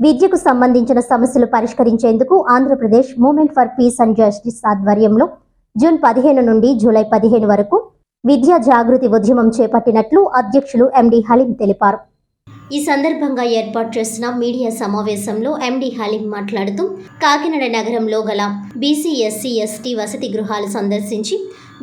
విద్యకు సంబంధించిన సమస్యలు పరిష్కరించేందుకు Andhra Pradesh movement for peace and justice ఆధ్వర్యంలో జూన్ పదిహేను నుండి జూలై పదిహేను వరకు విద్యా జాగృతి ఉద్యమం చేపట్టినట్లు అధ్యక్షులు ఎండి హలీం తెలిపారు. ఈ సందర్భంగా ఏర్పాటు చేసిన మీడియా సమావేశంలో ఎండి హలీం మాట్లాడుతూ కాకినాడ నగరంలో గల బీసీ ఎస్సీ ఎస్టీ వసతి గృహాలు సందర్శించి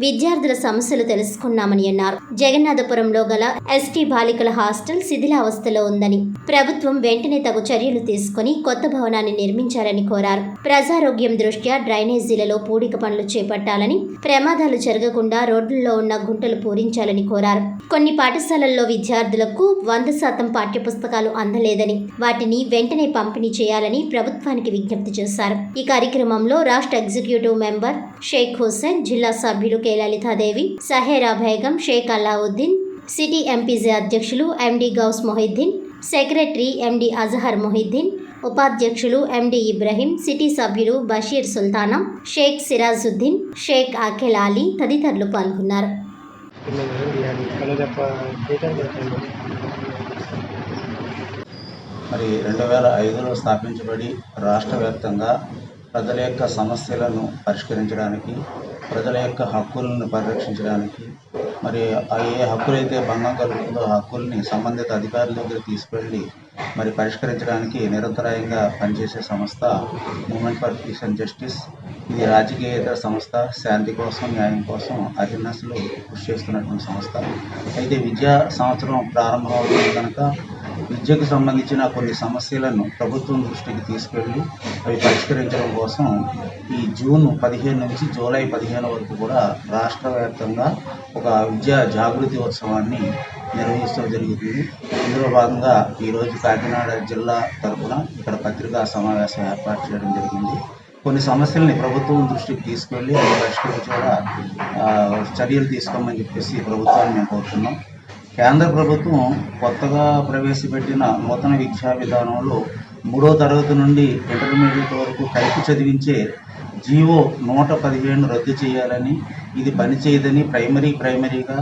విద్యార్థుల సమస్యలు తెలుసుకున్నామని అన్నారు. జగన్నాథపురంలో గల ఎస్టీ బాలికల హాస్టల్ శిథిలావస్థలో ఉందని ప్రభుత్వం వెంటనే తగు చర్యలు తీసుకుని కొత్త భవనాన్ని నిర్మించాలని కోరారు. ప్రజారోగ్యం దృష్ట్యా డ్రైనేజీలలో పూడిక పనులు చేపట్టాలని ప్రమాదాలు జరగకుండా రోడ్లలో ఉన్న గుంటలు పూరించాలని కోరారు. కొన్ని పాఠశాలల్లో విద్యార్థులకు వంద శాతం పాఠ్యపుస్తకాలు అందలేదని వాటిని వెంటనే పంపిణీ చేయాలని ప్రభుత్వం ప్రభుత్వానికి విజ్ఞప్తి చేశారు. ఈ కార్యక్రమంలో రాష్ట్ర ఎగ్జిక్యూటివ్ మెంబర్ షేక్ హుస్సేన్ జిల్లా సభ్యులు కేలలితాదేవి సహేరా బేగం షేక్ అలావుద్దీన్ సిటీ ఎంపీజీ అధ్యక్షులు MD Ghouse Mohiuddin secretary MD Azhar Mohiuddin ఉపాధ్యక్షులు ఎండి ఇబ్రహీం సిటీ సభ్యులు బషీర్ సుల్తానా షేక్ సిరాజుద్దీన్ షేక్ అఖిల్ అలీ తదితరులు పాల్గొన్నారు. మరి రెండు వేల ఐదులో స్థాపించబడి రాష్ట్ర వ్యాప్తంగా ప్రజల యొక్క సమస్యలను పరిష్కరించడానికి ప్రజల యొక్క హక్కులను పరిరక్షించడానికి మరి ఏ హక్కులైతే భంగం కలుగుతుందో ఆ హక్కుల్ని సంబంధిత అధికారుల దగ్గర తీసుకెళ్ళి మరి పరిష్కరించడానికి నిరంతరాయంగా పనిచేసే సంస్థ movement for peace and justice. ఇది రాజకీయేతర సంస్థ శాంతి కోసం న్యాయం కోసం అహిర్నస్లు కృషి చేస్తున్నటువంటి సంస్థ. అయితే విద్యా సంవత్సరం ప్రారంభం అవుతుంది కనుక విద్యకు సంబంధించిన కొన్ని సమస్యలను ప్రభుత్వం దృష్టికి తీసుకెళ్ళి అవి పరిష్కరించడం కోసం ఈ జూన్ పదిహేను నుంచి జూలై పదిహేను వరకు కూడా రాష్ట్ర వ్యాప్తంగా ఒక విద్యా జాగృతి ఉత్సవాన్ని నిర్వహించడం జరుగుతుంది. ఇందులో భాగంగా ఈరోజు కాకినాడ జిల్లా తరఫున ఇక్కడ పత్రికా సమావేశం ఏర్పాటు చేయడం జరిగింది. కొన్ని సమస్యల్ని ప్రభుత్వం దృష్టికి తీసుకెళ్ళి అవి పరిష్కరించేలా చర్యలు తీసుకోమని చెప్పేసి ప్రభుత్వాన్ని మేము కోరుతున్నాం. కేంద్ర ప్రభుత్వం కొత్తగా ప్రవేశపెట్టిన నూతన విద్యా విధానంలో మూడో తరగతి నుండి ఇంటర్మీడియట్ వరకు కలిపి చదివించే జీవో నూట పదిహేను రద్దు చేయాలని ఇది పనిచేయదని ప్రైమరీ ప్రైమరీగా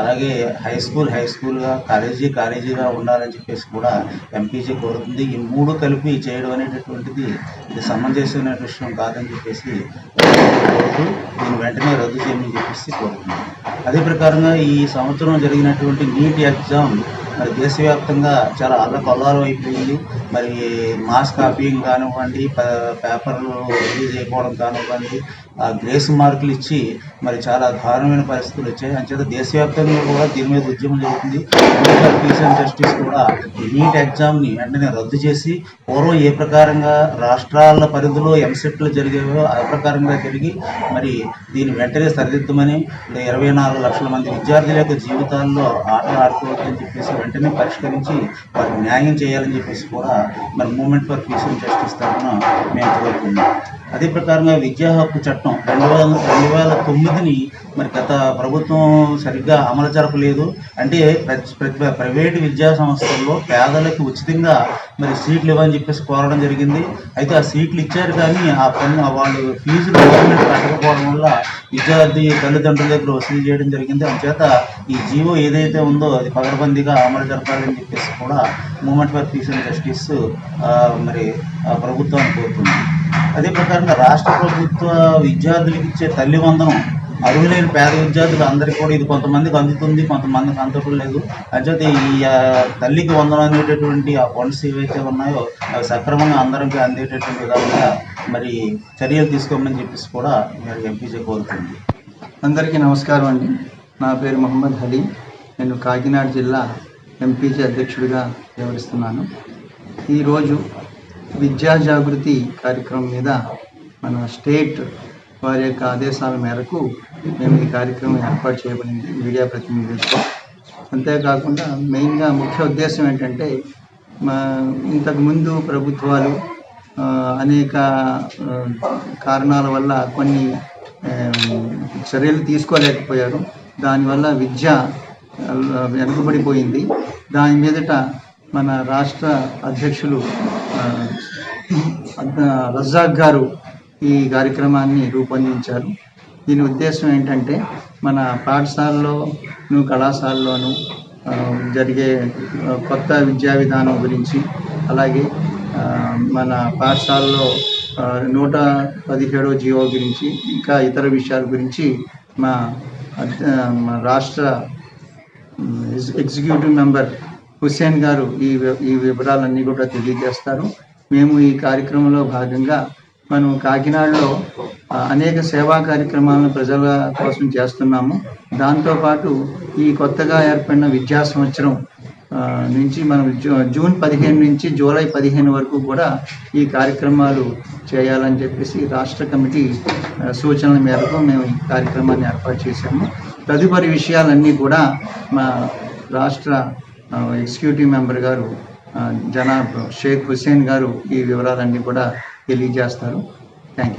అలాగే హై స్కూల్ హై స్కూల్గా కాలేజీ కాలేజీగా ఉండాలని చెప్పేసి కూడా ఎంపీజీ కోరుతుంది. ఈ మూడు కలిపి చేయడం అనేటటువంటిది ఇది సమంజసమైన విషయం కాదని చెప్పేసి కోరుతూ దీన్ని వెంటనే రద్దు చేయమని చెప్పేసి కోరుతున్నాను. అదే ప్రకారంగా ఈ సంవత్సరం జరిగినటువంటి నీట్ ఎగ్జామ్ మరి దేశవ్యాప్తంగా చాలా అల్లకొల్లాలం అయిపోయింది. మరి మాస్ కాపీయింగ్ కానివ్వండి పేపర్లు రిలీజ్ అయిపోవడం కానివ్వండి గ్రేస్ మార్కులు ఇచ్చి మరి చాలా దారుణమైన పరిస్థితులు వచ్చాయి. అంచేత దేశవ్యాప్తంగా కూడా దీని మీద ఉద్యమం జరుగుతుంది. పీస్ అండ్ జస్టిస్ కూడా నీట్ ఎగ్జామ్ని వెంటనే రద్దు చేసి పూర్వం ఏ ప్రకారంగా రాష్ట్రాల పరిధిలో ఎంసెట్లు జరిగేవో ఆ ప్రకారంగా జరిగి మరి దీన్ని వెంటనే సరిదిద్దమని ఇరవై నాలుగు లక్షల మంది విద్యార్థుల యొక్క జీవితాల్లో ఆటలు ఆడుకోవద్దని చెప్పేసి వెంటనే పరిష్కరించి వారికి న్యాయం చేయాలని చెప్పేసి కూడా మరి movement for peace and justice తరఫున మేము కోరుతున్నాం అదే ప్రకారంగా విద్యా హక్కు చట్టం రెండు వేల రెండు వేల తొమ్మిదిని మరి గత ప్రభుత్వం సరిగ్గా అమలు జరపలేదు అంటే ప్రతి ప్రైవేటు విద్యా సంస్థల్లో పేదలకు ఉచితంగా మరి సీట్లు ఇవ్వని చెప్పేసి కోరడం జరిగింది. అయితే ఆ సీట్లు ఇచ్చారు కానీ ఆ పన్ను వాళ్ళు ఫీజులు గవర్నమెంట్ కట్టకపోవడం వల్ల విద్యార్థి తల్లిదండ్రుల దగ్గర వసూలు చేయడం జరిగింది. అందుచేత ఈ జీవో ఏదైతే ఉందో అది పగడబందీగా అమలు జరపాలని చెప్పేసి కూడా movement for peace and justice మరి ఆ, ప్రభుత్వాన్ని కోరుతుంది అదే ప్రకారంగా రాష్ట్ర ప్రభుత్వ విద్యార్థులకు ఇచ్చే తల్లి వందనం అర్హులైన పేద విద్యార్థులు అందరికీ కూడా ఇది కొంతమందికి అందుతుంది కొంతమందికి అందటం లేదు. అంచేత ఈ తల్లికి వందనం అనేటటువంటి ఆ ఫండ్స్ ఏవైతే ఉన్నాయో అవి సక్రమంగా అందరికీ అందేటటువంటి విధంగా మరి చర్యలు తీసుకోమని చెప్పేసి కూడా మరి ఎంపీజే కోరుతుంది. అందరికీ నమస్కారం అండి. నా పేరు మహమ్మద్ హలీ. నేను కాకినాడ జిల్లా ఎంపీజీ అధ్యక్షుడిగా వ్యవహరిస్తున్నాను. ఈరోజు విద్యా జాగృతి కార్యక్రమం మీద మన స్టేట్ వారి యొక్క ఆదేశాల మేరకు మేము ఈ కార్యక్రమం ఏర్పాటు చేయబడింది మీడియా ప్రతినిధులతో. అంతేకాకుండా మెయిన్గా ముఖ్య ఉద్దేశం ఏంటంటే మా ఇంతకుముందు ప్రభుత్వాలు అనేక కారణాల వల్ల కొన్ని చర్యలు తీసుకోలేకపోయారు. దానివల్ల విద్య వెనుకబడిపోయింది. దాని మీదట మన రాష్ట్ర అధ్యక్షులు రజాక్ గారు ఈ కార్యక్రమాన్ని రూపొందించారు. దీని ఉద్దేశం ఏంటంటే మన పాఠశాలలోను కళాశాలలోను జరిగే కొత్త విద్యా విధానం గురించి అలాగే మన పాఠశాలలో నూట పదిహేడో జియో గురించి ఇంకా ఇతర విషయాల గురించి మా రాష్ట్ర ఎగ్జిక్యూటివ్ మెంబర్ హుస్సేన్ గారు ఈ ఈ వివరాలన్నీ కూడా తెలియజేస్తారు. మేము ఈ కార్యక్రమంలో భాగంగా మనం కాకినాడలో అనేక సేవా కార్యక్రమాలను ప్రజల కోసం చేస్తున్నాము. దాంతోపాటు ఈ కొత్తగా ఏర్పడిన విద్యా సంవత్సరం నుంచి మనం జూన్ పదిహేను నుంచి జూలై పదిహేను వరకు కూడా ఈ కార్యక్రమాలు చేయాలని చెప్పేసి రాష్ట్ర కమిటీ సూచనల మేరకు మేము ఈ కార్యక్రమాన్ని ఏర్పాటు చేశాము. తదుపరి విషయాలన్నీ కూడా మా రాష్ట్ర ఎగ్జిక్యూటివ్ మెంబర్ గారు ఆ, జనాబ్ షేక్ హుస్సేన్ గారు ఈ వివరాలన్నీ కూడా తెలియజేస్తారు. Thank you